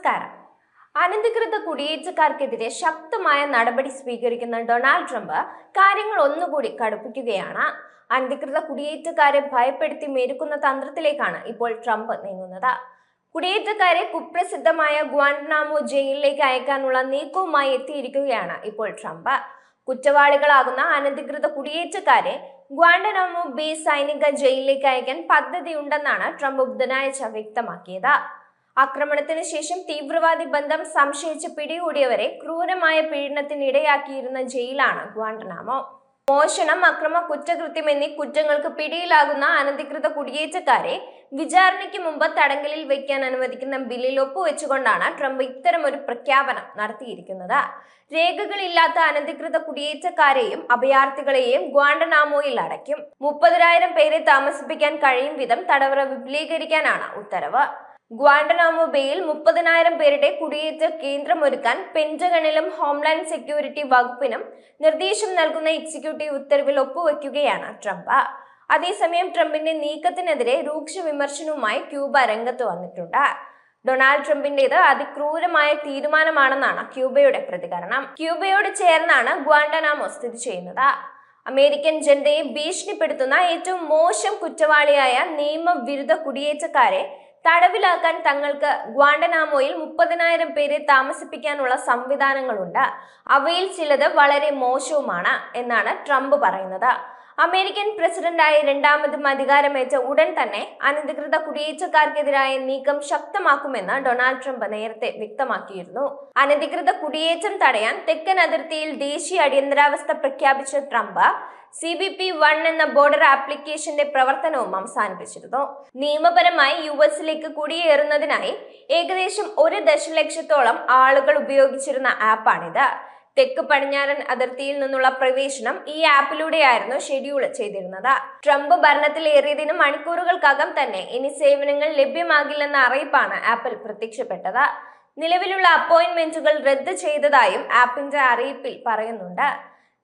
നമസ്കാരം. അനധികൃത കുടിയേറ്റക്കാർക്കെതിരെ ശക്തമായ നടപടി സ്വീകരിക്കുന്ന ഡൊണാൾഡ് ട്രംപ് കാര്യങ്ങൾ ഒന്നുകൂടി കടുപ്പിക്കുകയാണ്. അനധികൃത കുടിയേറ്റക്കാരെ ഭയപ്പെടുത്തി മെരുക്കുന്ന തന്ത്രത്തിലേക്കാണ് ഇപ്പോൾ ട്രംപ് നീങ്ങുന്നത്. കുടിയേറ്റക്കാരെ കുപ്രസിദ്ധമായ ഗ്വാൻഡനാമോ ജയിലിലേക്ക് അയക്കാനുള്ള നീക്കവുമായി എത്തിയിരിക്കുകയാണ് ഇപ്പോൾ ട്രംപ്. കുറ്റവാളികളാകുന്ന അനധികൃത കുടിയേറ്റക്കാരെ ഗ്വാൻഡനാമോ ബി സൈനിക ജയിലിലേക്ക് അയക്കാൻ പദ്ധതിയുണ്ടെന്നാണ് ട്രംപ് ബുധനാഴ്ച വ്യക്തമാക്കിയത്. ആക്രമണത്തിന് ശേഷം തീവ്രവാദി ബന്ധം സംശയിച്ച് പിടികൂടിയവരെ ക്രൂരമായ പീഡനത്തിനിടയാക്കിയിരുന്ന ജയിലാണ് ഗ്വാണ്ടനാമോ. മോഷണം അക്രമ കുറ്റകൃത്യം എന്നീ കുറ്റങ്ങൾക്ക് പിടിയിലാകുന്ന അനധികൃത കുടിയേറ്റക്കാരെ വിചാരണയ്ക്ക് മുമ്പ് തടങ്കലിൽ വയ്ക്കാൻ അനുവദിക്കുന്ന ബില്ലിൽ ഒപ്പുവെച്ചുകൊണ്ടാണ് ട്രംപ് ഇത്തരമൊരു പ്രഖ്യാപനം നടത്തിയിരിക്കുന്നത്. രേഖകളില്ലാത്ത അനധികൃത കുടിയേറ്റക്കാരെയും അഭയാർത്ഥികളെയും ഗ്വാണ്ടനാമോയിൽ അടയ്ക്കും. മുപ്പതിനായിരം പേരെ താമസിപ്പിക്കാൻ കഴിയും വിധം തടവറ വിപുലീകരിക്കാനാണ് ഉത്തരവ്. ഗ്വാണ്ടനാമോ ബേയിൽ മുപ്പതിനായിരം പേരുടെ കുടിയേറ്റ കേന്ദ്രമൊരുക്കാൻ പെന്റഗണിലും ഹോംലാൻഡ് സെക്യൂരിറ്റി വകുപ്പിനും നിർദ്ദേശം നൽകുന്ന എക്സിക്യൂട്ടീവ് ഉത്തരവിൽ ഒപ്പുവെക്കുകയാണ് ട്രംപ്. അതേസമയം ട്രംപിന്റെ നീക്കത്തിനെതിരെ രൂക്ഷ വിമർശനവുമായി ക്യൂബ രംഗത്ത് വന്നിട്ടുണ്ട്. ഡൊണാൾഡ് ട്രംപിന്റേത് അതിക്രൂരമായ തീരുമാനമാണെന്നാണ് ക്യൂബയുടെ പ്രതികരണം. ക്യൂബയോട് ചേർന്നാണ് ഗ്വാണ്ടനാമോ സ്ഥിതി ചെയ്യുന്നത്. അമേരിക്കൻ ജനതയെ ഭീഷണിപ്പെടുത്തുന്ന ഏറ്റവും മോശം കുറ്റവാളിയായ നിയമവിരുദ്ധ കുടിയേറ്റക്കാരെ തടവിലാക്കാൻ തങ്ങൾക്ക് ഗ്വാണ്ടനാമോയിൽ മുപ്പതിനായിരം പേരെ താമസിപ്പിക്കാനുള്ള സംവിധാനങ്ങളുണ്ട്. അവയിൽ ചിലത് വളരെ മോശവുമാണ് എന്നാണ് ട്രംപ് പറയുന്നത്. അമേരിക്കൻ പ്രസിഡന്റായി രണ്ടാമതും അധികാരമേറ്റ ഉടൻ തന്നെ അനധികൃത കുടിയേറ്റക്കാർക്കെതിരായ നീക്കം ശക്തമാക്കുമെന്ന് ഡൊണാൾഡ് ട്രംപ് നേരത്തെ വ്യക്തമാക്കിയിരുന്നു. അനധികൃത കുടിയേറ്റം തടയാൻ തെക്കൻ അതിർത്തിയിൽ ദേശീയ അടിയന്തരാവസ്ഥ പ്രഖ്യാപിച്ച Trump C B P one എന്ന ബോർഡർ ആപ്ലിക്കേഷന്റെ പ്രവർത്തനവും അവസാനിപ്പിച്ചിരുന്നു. നിയമപരമായി യു എസിലേക്ക് കുടിയേറുന്നതിനായി ഏകദേശം ഒരു ദശലക്ഷത്തോളം ആളുകൾ ഉപയോഗിച്ചിരുന്ന ആപ്പാണിത്. തെക്ക് പടിഞ്ഞാറൻ അതിർത്തിയിൽ നിന്നുള്ള പ്രവേശനം ഈ ആപ്പിലൂടെയായിരുന്നു ഷെഡ്യൂൾ ചെയ്തിരുന്നത്. ട്രംപ് ഭരണത്തിലേറിയതിന് മണിക്കൂറുകൾക്കകം തന്നെ ഇനി സേവനങ്ങൾ ലഭ്യമാകില്ലെന്ന അറിയിപ്പാണ് ആപ്പിൾ പ്രത്യക്ഷപ്പെട്ടത്. നിലവിലുള്ള അപ്പോയിന്റ്മെന്റുകൾ റദ്ദ് ചെയ്തതായും ആപ്പിന്റെ അറിയിപ്പിൽ പറയുന്നുണ്ട്.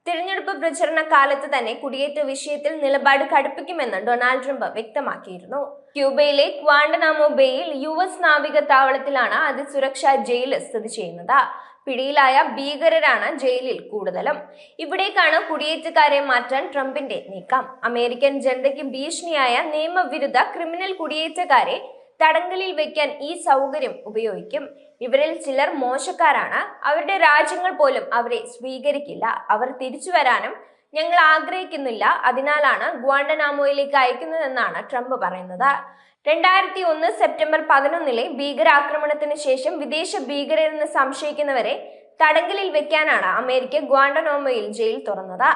തിരഞ്ഞെടുപ്പ് പ്രചരണ കാലത്ത് തന്നെ കുടിയേറ്റ വിഷയത്തിൽ നിലപാട് കടുപ്പിക്കുമെന്ന് ഡൊണാൾഡ് ട്രംപ് വ്യക്തമാക്കിയിരുന്നു. ക്യൂബയിലെ ക്വാണ്ടനാമോ ബേയിൽ യു എസ് നാവിക താവളത്തിലാണ് അതിസുരക്ഷാ ജയിൽ സ്ഥിതി ചെയ്യുന്നത്. പിടിയിലായ ഭീകരരാണ് ജയിലിൽ കൂടുതലും. ഇവിടേക്കാണ് കുടിയേറ്റക്കാരെ മാറ്റാൻ ട്രംപിന്റെ നീക്കം. അമേരിക്കൻ ജനതയ്ക്ക് ഭീഷണിയായ നിയമവിരുദ്ധ ക്രിമിനൽ കുടിയേറ്റക്കാരെ തടങ്കലിൽ വെക്കാൻ ഈ സൗകര്യം ഉപയോഗിക്കും. ഇവരിൽ ചിലർ മോശക്കാരാണ്. അവരുടെ രാജ്യങ്ങൾ പോലും അവരെ സ്വീകരിക്കില്ല. അവർ തിരിച്ചു വരാനും ഞങ്ങൾ ആഗ്രഹിക്കുന്നില്ല. അതിനാലാണ് ഗ്വാണ്ടനാമോയിലേക്ക് അയക്കുന്നതെന്നാണ് ട്രംപ് പറയുന്നത്. രണ്ടായിരത്തി ഒന്ന് സെപ്റ്റംബർ പതിനൊന്നിലെ ഭീകരാക്രമണത്തിന് ശേഷം വിദേശ ഭീകരരെന്ന് സംശയിക്കുന്നവരെ തടങ്കലിൽ വെക്കാനാണ് അമേരിക്ക ഗ്വാണ്ടനോമയിൽ ജയിൽ തുറന്നത്.